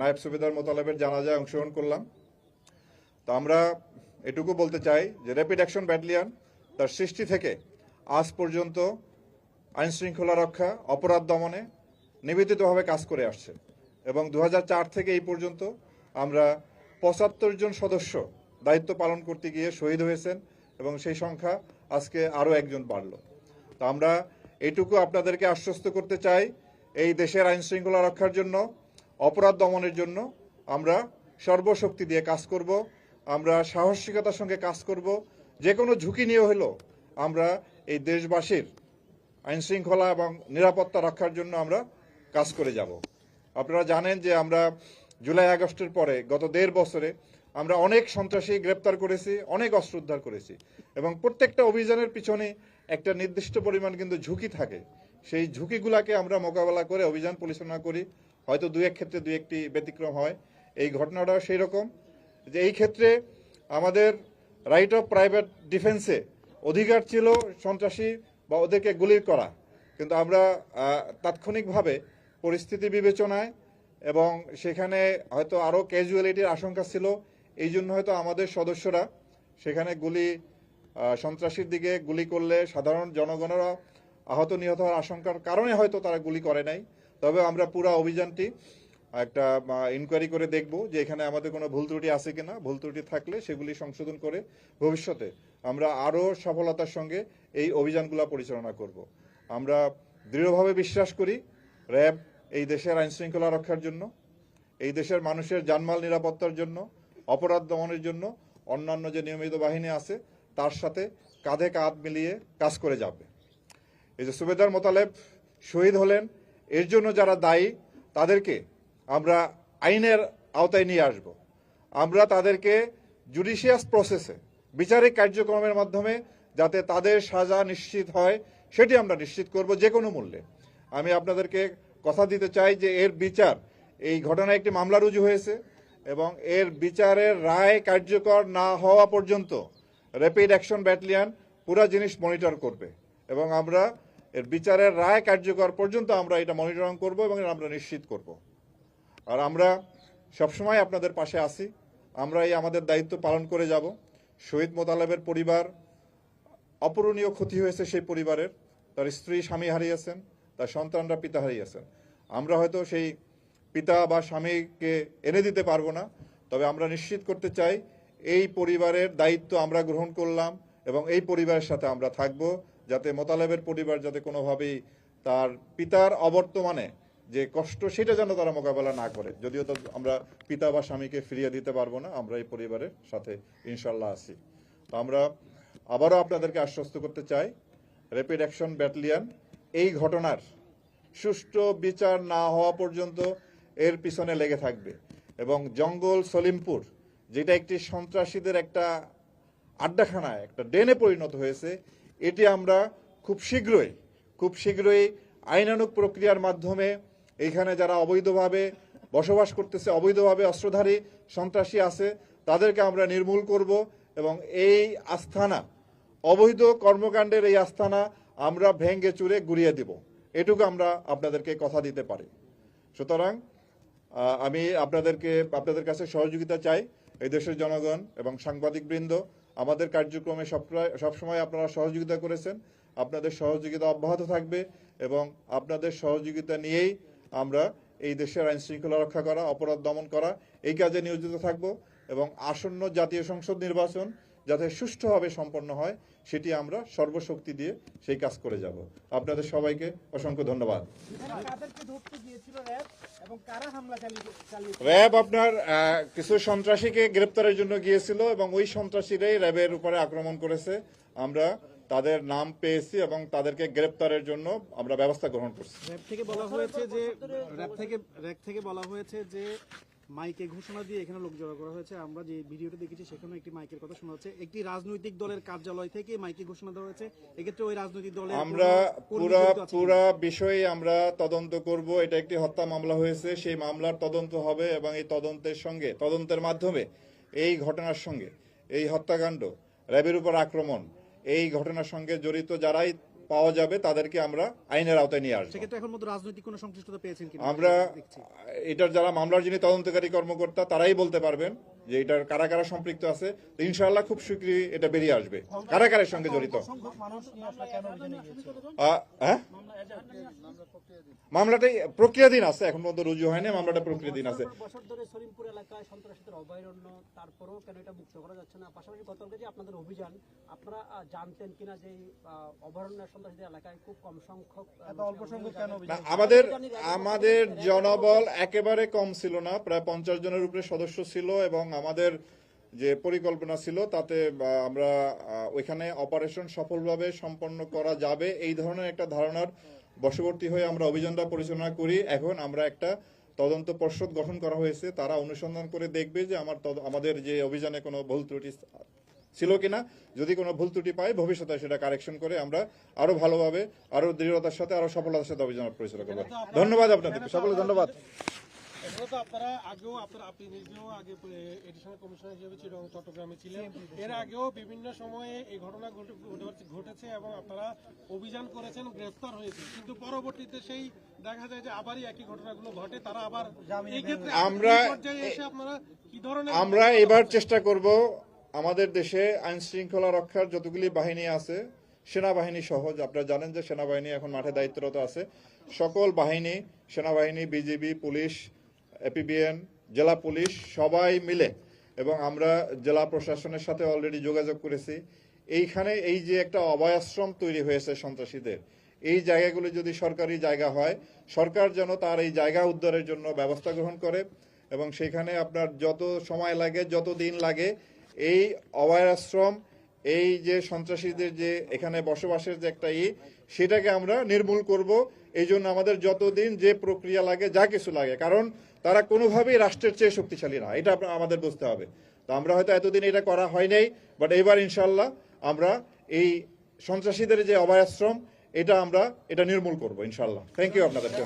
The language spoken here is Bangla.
নায়েব সুবেদার মোতালেবের জানাজায় অংশগ্রহণ করলাম। তো আমরা এটুকু বলতে চাই যে র্যাপিড অ্যাকশন ব্যাটালিয়ন তার সৃষ্টি থেকে আজ পর্যন্ত আইন শৃঙ্খলা রক্ষা, অপরাধ দমনে নিবেদিতভাবে কাজ করে আসছে এবং দু হাজার চার থেকে এই পর্যন্ত আমরা পঁচাত্তর জন সদস্য দায়িত্ব পালন করতে গিয়ে শহীদ হয়েছেন এবং সেই সংখ্যা আজকে আরও একজন বাড়ল। তো আমরা এইটুকু আপনাদেরকে আশ্বস্ত করতে চাই, এই দেশের আইন শৃঙ্খলা রক্ষার জন্য অপরাধ দমনের জন্য আমরা সর্বশক্তি দিয়ে কাজ করব, আমরা সাহসিকতার সঙ্গে কাজ করব, যে কোনো ঝুঁকি নিয়ে হলেও আমরা এই দেশবাসীর আইনশৃঙ্খলা এবং নিরাপত্তা রক্ষার জন্য আমরা কাজ করে যাব। আপনারা জানেন যে আমরা জুলাই আগস্টের পরে গত দেড় বছরে আমরা অনেক সন্ত্রাসী গ্রেপ্তার করেছি, অনেক অস্ত্র উদ্ধার করেছি এবং প্রত্যেকটা অভিযানের পিছনে একটা নির্দিষ্ট পরিমাণ কিন্তু ঝুঁকি থাকে। সেই ঝুঁকিগুলাকে আমরা মোকাবেলা করে অভিযান পরিচালনা করি। হয়তো দু এক ক্ষেত্রে দু একটি ব্যতিক্রম হয়। এই ঘটনাটাও সেই রকম যে এই ক্ষেত্রে আমাদের রাইট অফ প্রাইভেট ডিফেন্সে অধিকার ছিল সন্ত্রাসী বা ওদেরকে গুলির করা। কিন্তু আমরা তাৎক্ষণিকভাবে পরিস্থিতি বিবেচনায় এবং সেখানে হয়তো আরও ক্যাজুয়ালিটির আশঙ্কা ছিল, এই জন্য হয়তো আমাদের সদস্যরা সেখানে গুলি সন্ত্রাসীর দিকে গুলি করলে সাধারণ জনগণেরা আহত নিহত হওয়ার আশঙ্কার কারণে হয়তো তারা গুলি করে নাই। তবে আমরা পুরো অভিযানটি একটা ইনকোয়ারি করে দেখব যে এখানে আমাদের কোনো ভুল ত্রুটি আছে কিনা। ভুল ত্রুটি থাকলে সেগুলি সংশোধন করে ভবিষ্যতে আমরা আরও সফলতার সঙ্গে এই অভিযানগুলো পরিচালনা করব। আমরা দৃঢ়ভাবে বিশ্বাস করি র্যাব এই দেশের আইন শৃঙ্খলা রক্ষার জন্য, এই দেশের মানুষের জানমাল নিরাপত্তার জন্য, অপরাধ দমনের জন্য, অন্যান্য যে নিয়মিত বাহিনী আছে তার সাথে কাঁধে কাঁধ মিলিয়ে কাজ করে যাবে। এই যে সুবেদার মোতালেব শহীদ হলেন এর জন্য যারা দায়ী, তাদেরকে আমরা আইনের আওতায় নিয়ে আসব। আমরা তাদেরকে জুডিশিয়াস প্রসেসে বিচারিক কার্যক্রমের মাধ্যমে যাতে তাদের সাজা নিশ্চিত হয়, সেটি আমরা নিশ্চিত করব যে কোনো মূল্যে। আমি আপনাদেরকে কথা দিতে চাই যে এর বিচার, এই ঘটনায় একটি মামলা রুজু হয়েছে এবং এর বিচারের রায় কার্যকর না হওয়া পর্যন্ত র্যাপিড অ্যাকশন ব্যাটালিয়ন পুরা জিনিস মনিটর করবে। এবং আমরা এর বিচারের রায় কার্যকর পর্যন্ত আমরা এটা মনিটরিং করব এবং আমরা নিশ্চিত করব। আর আমরা সবসময় আপনাদের পাশে আছি। আমরা এই আমাদের দায়িত্ব পালন করে যাব। শহীদ মোতালেবের পরিবার অপূরণীয় ক্ষতি হয়েছে সেই পরিবারের। তার স্ত্রী স্বামী হারিয়েছেন, তার সন্তানরা পিতা হারিয়েছেন। আমরা হয়তো সেই পিতা বা স্বামীকে এনে দিতে পারব না, তবে আমরা নিশ্চিত করতে চাই এই পরিবারের দায়িত্ব আমরা গ্রহণ করলাম এবং এই পরিবারের সাথে আমরা থাকব। যাতে মোতালেবের পরিবার যাতে কোনোভাবেই তার পিতার অবর্তমানে যে কষ্ট সেটা যেন তারা মোকাবেলা না করে। যদিও তো আমরা পিতা বা স্বামীকে ফিরিয়ে দিতে পারব না, আমরা এই পরিবারের সাথে ইনশাল্লাহ আছি। তো আমরা আবারও আপনাদেরকে আশ্বস্ত করতে চাই, র্যাপিড অ্যাকশন ব্যাটালিয়ন, এই ঘটনার সুষ্ঠু বিচার না হওয়া পর্যন্ত এর পিছনে লেগে থাকবে। এবং জঙ্গল সলিমপুর, যেটা একটি সন্ত্রাসীদের একটা আড্ডাখানায়, একটা ডেনে পরিণত হয়েছে এটি আমরা খুব শীঘ্রই খুব শীঘ্রই আইনানুক প্রক্রিয়ার মাধ্যমে এইখানে যারা অবৈধভাবে বসবাস করতেছে, অবৈধভাবে অস্ত্রধারী সন্ত্রাসী আছে, তাদেরকে আমরা নির্মূল করব এবং এই আস্থানা, অবৈধ কর্মকাণ্ডের এই আস্থানা আমরা ভেঙ্গে চুরে গুড়িয়ে দিব। এটুকু আমরা আপনাদেরকে কথা দিতে পারি। সুতরাং আমি আপনাদেরকে, আপনাদের কাছে সহযোগিতা চাই, এই দেশের জনগণ এবং সাংবাদিকবৃন্দ। আমাদের কার্যক্রমে সবপ্রায়- সবসময় আপনারা সহযোগিতা করেছেন। আপনাদের সহযোগিতা অব্যাহত থাকবে এবং আপনাদের সহযোগিতা নিয়েই আমরা এই দেশের আইন শৃঙ্খলা রক্ষা করা, অপরাধ দমন করা, এই কাজে নিয়োজিত থাকব এবং আসন্ন জাতীয় সংসদ নির্বাচন যাতে সুষ্ঠুভাবে সম্পন্ন হয়, সেটি আমরা সর্বশক্তি দিয়ে সেই কাজ করে যাব। আপনাদের সবাইকে অসংখ্য ধন্যবাদ। র্যাব আপনার কিছু সন্ত্রাসীকে গ্রেপ্তারের জন্য গিয়েছিল এবং ওই সন্ত্রাসীরাই র্যাবের উপরে আক্রমণ করেছে। আমরা তাদের নাম পেয়েছি এবং তাদেরকে গ্রেপ্তারের জন্য আমরা ব্যবস্থা গ্রহণ করছি। র্যাব থেকে বলা হয়েছে যে র্যাব থেকে র্যাব থেকে বলা হয়েছে যে মাইকে ঘোষণা দিয়ে এখানে লোক জড়ো করা হয়েছে। আমরা যে ভিডিওটা দেখেছি সেখানে একটি মাইকের কথা শোনা হচ্ছে একটি রাজনৈতিক দলের কার্যালয় থেকে মাইকে ঘোষণা দেওয়া হয়েছে। এক্ষেত্রে ওই রাজনৈতিক দলের আমরা পুরা? পুরা বিষয়ে আমরা তদন্ত করব। এটা একটি হত্যা মামলা হয়েছে। সেই মামলার তদন্ত হবে এবং এই তদন্তের সঙ্গে তদন্তের মাধ্যমে এই ঘটনার সঙ্গে এই হত্যাকাণ্ড র্যাবের উপর আক্রমণ এই ঘটনার সঙ্গে জড়িত যারাই পাওয়া যাবে তাদেরকে আমরা আইনের আওতায় নিয়ে আসব। সেক্ষেত্রে এখন রাজনৈতিক কোনো সংশ্লিষ্টতা পেয়েছেন কিনা? আমরা এটার যারা মামলার যিনি তদন্তকারী কর্মকর্তা তারাই বলতে পারবেন যে এটার কারা কারা সম্পৃক্ত আছে। ইনশাল্লাহ ইনশাআল্লাহ খুব শীঘ্রই এটা বেরিয়ে আসবে। কারা কারের সঙ্গে জড়িত? হ্যাঁ? মামলাটাই প্রক্রিয়াধীন আছে এখন পর্যন্ত রুজু হয়নি মামলাটা প্রক্রিয়াধীন আছে। বছর ধরে সলিমপুর এলাকায় সন্ত্রাসীদের অভয়ারণ্য তারপরেও কেন এটা মুক্ত করা যাচ্ছে না? পাশাপাশি গতকালকে যে আপনাদের অভিযান আপনারা জানতেন কিনা যে অভয়ারণ্য সন্ত্রাসীদের এলাকায় খুব কম সংখ্যক অল্প সংখ্যক কেন অভিযান? আমাদের আমাদের জনবল একেবারে কম ছিল না প্রায় পঞ্চাশ জনের উপরে সদস্য ছিল এবং আমাদের যে পরিকল্পনা ছিল তাতে আমরা ওইখানে অপারেশন সফলভাবে সম্পন্ন করা যাবে এই ধরনের একটা ধারণার বশবর্তী হয়ে আমরা অভিযানটা পরিচালনা করি। এখন আমরা একটা তদন্ত পর্ষদ গঠন করা হয়েছে। তারা অনুসন্ধান করে দেখবে যে আমার আমাদের যে অভিযানে কোনো ভুল ত্রুটি ছিল কিনা। যদি কোনো ভুল ত্রুটি পাই ভবিষ্যতে সেটা কারেকশন করে আমরা আরও ভালোভাবে আরও দৃঢ়তার সাথে আরও সফলতার সাথে অভিযান পরিচালনা করব। ধন্যবাদ আপনাদের সকলে ধন্যবাদ। আপনারা আগেও আপনারা আপনি নিজেও আগে এডিশনাল কমিশনার হিসেবে চিরং চট্টগ্রামে ছিলেন। এর আগেও বিভিন্ন সময়ে এই ঘটনা ঘটে- ঘটে- ঘটেছে এবং আপনারা অভিযান করেছেন গ্রেফতার হয়েছে কিন্তু পরবর্তীতে সেই দেখা যায় যে আবারই একই ঘটনাগুলো ঘটে তারা আবার আমরা- এসে আপনারা কি ধরনের আমরা এবার চেষ্টা করব আমাদের দেশে আইন শৃঙ্খলা রক্ষার যতগুলি বাহিনী আছে সেনাবাহিনী সহজ আপনারা জানেন যে সেনাবাহিনী এখন মাঠে দায়িত্বরত আছে। সকল বাহিনী সেনাবাহিনী বিজিবি পুলিশ এপিবিএন, জেলা পুলিশ, সবাই মিলে, এবং আমরা জেলা প্রশাসনের সাথে অলরেডি যোগাযোগ করেছি। এইখানে এই যে একটা অভয়াশ্রম তৈরি হয়েছে সন্ত্রাসীদের, এই জায়গাগুলো যদি সরকারি জায়গা হয়, সরকার যেন তার এই জায়গা উদ্ধারের জন্য ব্যবস্থা গ্রহণ করে, এবং সেখানে আপনার যত সময় লাগে, যত দিন লাগে, এই অভয়াশ্রম, এই যে সন্ত্রাসীদের যে এখানে বসবাসের যে একটা ই, সেটাকে আমরা নির্মূল করব। এই জন্য আমাদের যতদিন যে প্রক্রিয়া লাগে, যা কিছু লাগে, কারণ তারা কোনোভাবেই রাষ্ট্রের চেয়ে শক্তিশালী না, এটা আমাদের বুঝতে হবে। তো আমরা হয়তো এতদিন এটা করা হয় নাই বাট এবার ইনশাল্লাহ আমরা এই সন্ত্রাসীদের যে অভয়াশ্রম, এটা আমরা, এটা নির্মূল করব ইনশাল্লাহ থ্যাংক ইউ আপনাদেরকে